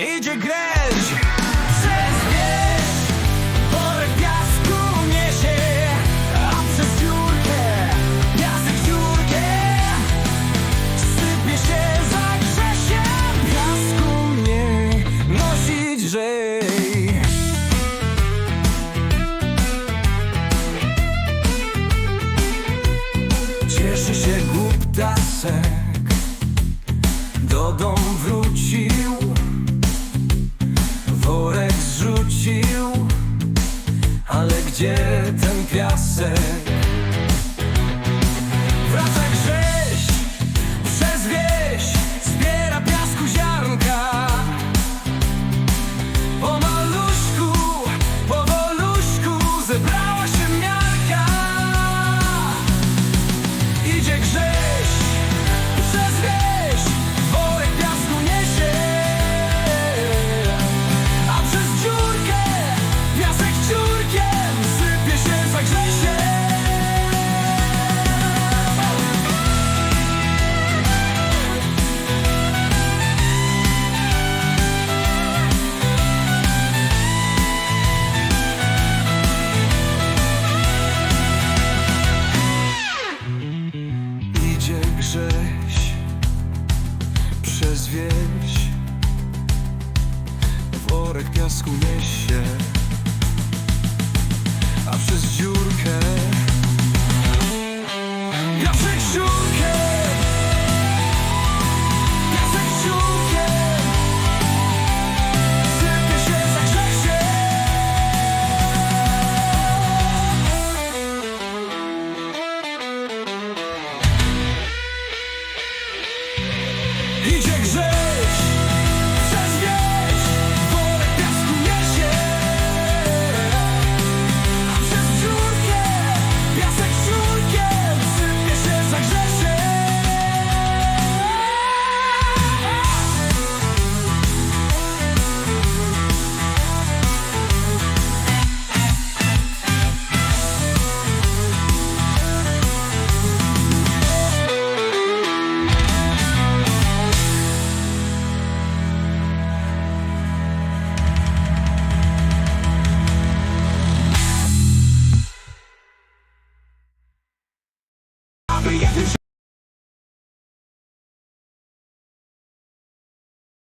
idzie greć Przez wieś worek piasku niesie A przez dziurkę piasek dziurkę. Sypie się za Grzesiem Piasku mniej nosić lżej Cieszy się głuptasek Do domu wrócił gdzie ten piasek? Grześ przez wieś. Worek piasku niesie idzie grze